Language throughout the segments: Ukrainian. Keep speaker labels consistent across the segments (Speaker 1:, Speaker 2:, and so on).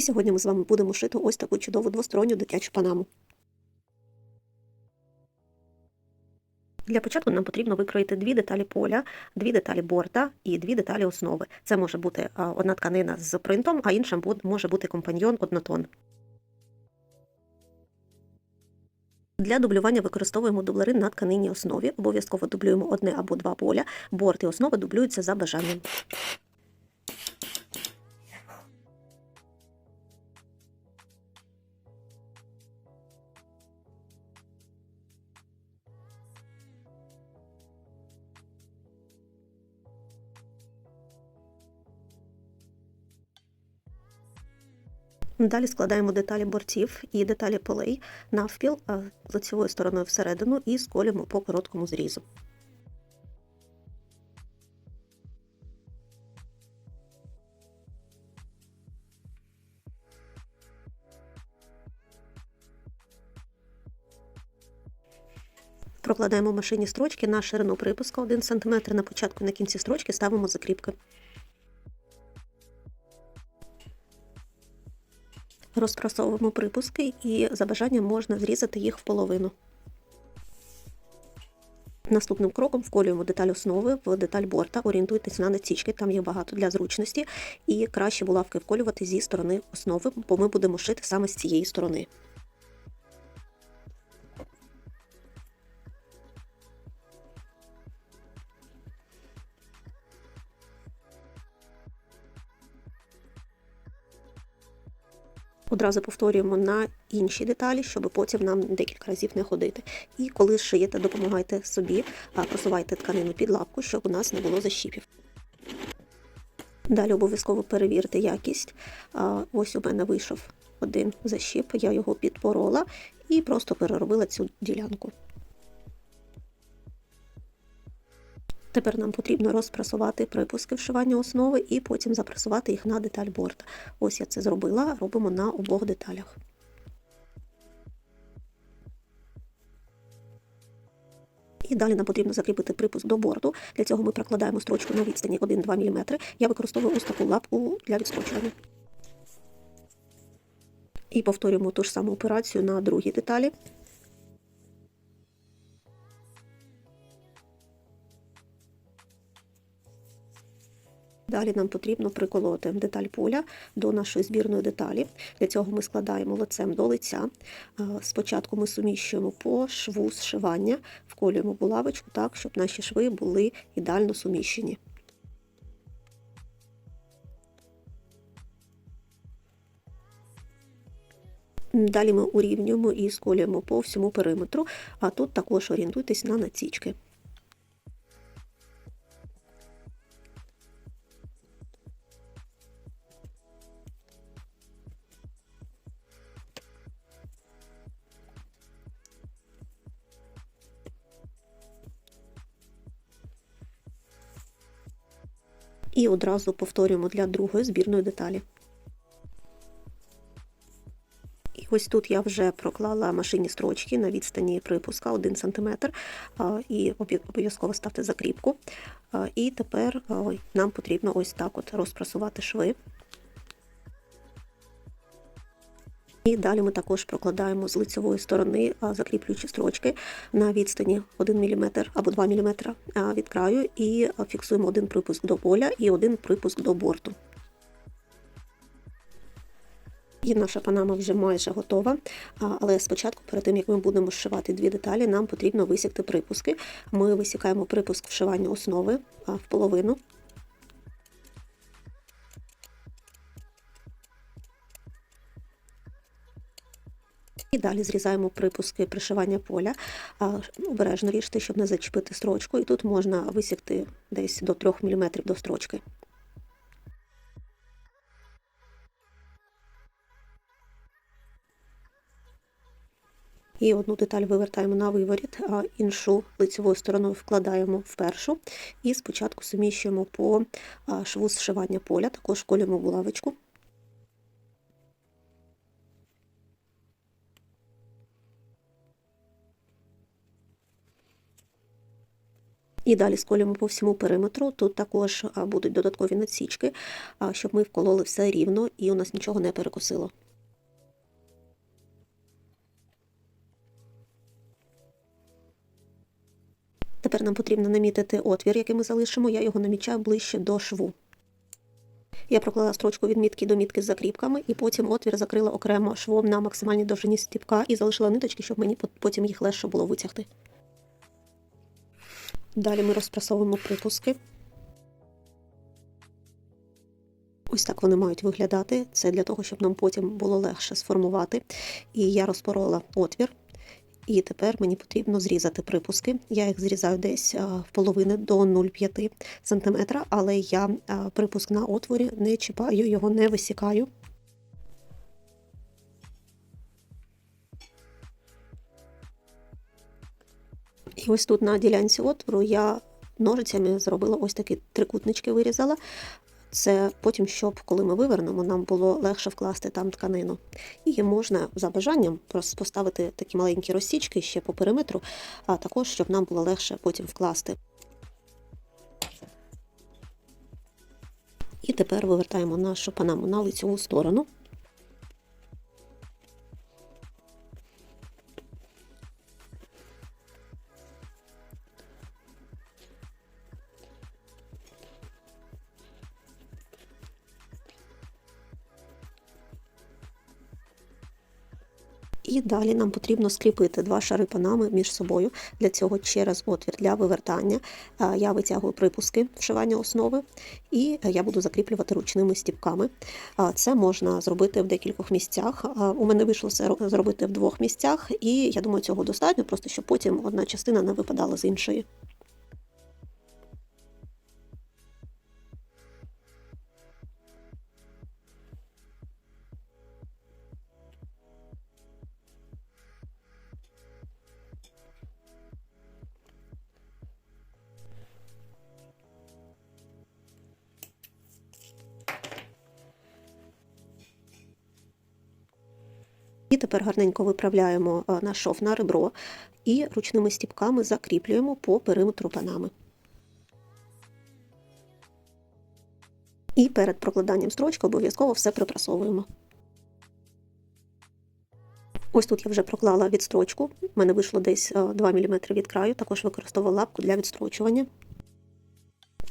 Speaker 1: І сьогодні ми з вами будемо шити ось таку чудову двосторонню дитячу панаму. Для початку нам потрібно викроїти дві деталі поля, дві деталі борта і дві деталі основи. Це може бути одна тканина з принтом, а інша може бути компаньйон однотон. Для дублювання використовуємо дублери на тканинній основі. Обов'язково дублюємо одне або два поля. Борт і основа дублюються за бажанням. Далі складаємо деталі бортів і деталі полей навпіл лицевою стороною всередину і сколюємо по короткому зрізу. Прокладаємо машині строчки на ширину припуску 1 см на початку і на кінці строчки ставимо закріпки. Розпрасовуємо припуски і за бажанням можна зрізати їх в половину. Наступним кроком вколюємо деталь основи в деталь борта, орієнтуйтесь на насічки, там їх багато для зручності, і краще булавки вколювати зі сторони основи, бо ми будемо шити саме з цієї сторони. Одразу повторюємо на інші деталі, щоб потім нам декілька разів не ходити. І коли шиєте, допомагайте собі, просувайте тканину під лапку, щоб у нас не було защіпів. Далі обов'язково перевірте якість. Ось у мене вийшов один защіп, я його підпорола і просто переробила цю ділянку. Тепер нам потрібно розпрасувати припуски вшивання основи і потім запресувати їх на деталь борта. Ось я це зробила, робимо на обох деталях. І далі нам потрібно закріпити припуск до борту. Для цього ми прокладаємо строчку на відстані 1-2 мм. Я використовую ось таку лапку для відскочування. І повторюємо ту ж саму операцію на другій деталі. Далі нам потрібно приколоти деталь поля до нашої збірної деталі. Для цього ми складаємо лицем до лиця. Е, Спочатку ми суміщуємо по шву зшивання, вколюємо булавочку так, щоб наші шви були ідеально суміщені. Далі ми урівнюємо і сколюємо по всьому периметру, а тут також орієнтуйтесь на націчки. І одразу повторюємо для другої збірної деталі. І ось тут я вже проклала машинні строчки на відстані припуска 1 см, і обов'язково ставте закріпку. І тепер нам потрібно ось так от розпрасувати шви. І далі ми також прокладаємо з лицевої сторони а, закріплюючі строчки на відстані 1 мм або 2 мм від краю і фіксуємо один припуск до поля і один припуск до борту. І наша панама вже майже готова, але спочатку, перед тим як ми будемо зшивати дві деталі, нам потрібно висікти припуски. Ми висікаємо припуск вшивання основи в половину. І далі зрізаємо припуски пришивання поля. Обережно ріжте, щоб не зачепити строчку. І тут можна висікти десь до 3 мм до строчки. І одну деталь вивертаємо на виворіт, а іншу лицевою стороною вкладаємо в першу. І спочатку суміщуємо по шву зшивання поля, також колюємо булавочку. І далі сколюємо по всьому периметру. Тут також будуть додаткові надсічки, щоб ми вкололи все рівно і у нас нічого не перекосило. Тепер нам потрібно намітити отвір, який ми залишимо. Я його намічаю ближче до шву. Я проклала строчку від мітки до мітки з закріпками, і потім отвір закрила окремо швом на максимальній довжині стіпка і залишила ниточки, щоб мені потім їх легше було витягти. Далі ми розпрасовуємо припуски. Ось так вони мають виглядати. Це для того, щоб нам потім було легше сформувати. І я розпорола отвір. І тепер мені потрібно зрізати припуски. Я їх зрізаю десь в половини до 0,5 см, але я припуск на отворі не чіпаю, його не висікаю. І ось тут на ділянці отвору я ножицями зробила ось такі трикутнички, вирізала. Це потім, щоб коли ми вивернемо, нам було легше вкласти там тканину. І можна за бажанням просто поставити такі маленькі розсічки ще по периметру, а також щоб нам було легше потім вкласти. І тепер вивертаємо нашу панаму на лицеву сторону. І далі нам потрібно скріпити два шари панами між собою. Для цього через отвір для вивертання е, я витягую припуски вшивання основи, і я буду закріплювати ручними стіпками. Е, Це можна зробити в декількох місцях. Е, У мене вийшло це зробити в двох місцях, і я думаю, цього достатньо, просто щоб потім одна частина не випадала з іншої. Тепер гарненько виправляємо е, наш шов на ребро і ручними стіпками закріплюємо по периметру панами. І перед прокладанням строчки обов'язково все припрасовуємо. Ось тут я вже проклала відстрочку. У мене вийшло десь е, 2 мм від краю, також використовувала лапку для відстрочування.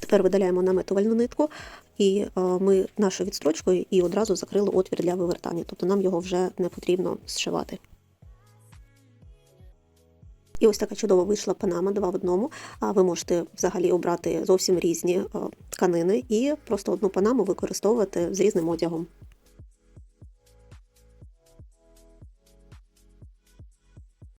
Speaker 1: Тепер видаляємо наметувальну нитку, і е, ми нашою відстрочкою і одразу закрили отвір для вивертання, тобто нам його вже не потрібно зшивати. І ось така чудова вийшла панама два в одному. А ви можете взагалі обрати зовсім різні е, тканини і просто одну панаму використовувати з різним одягом.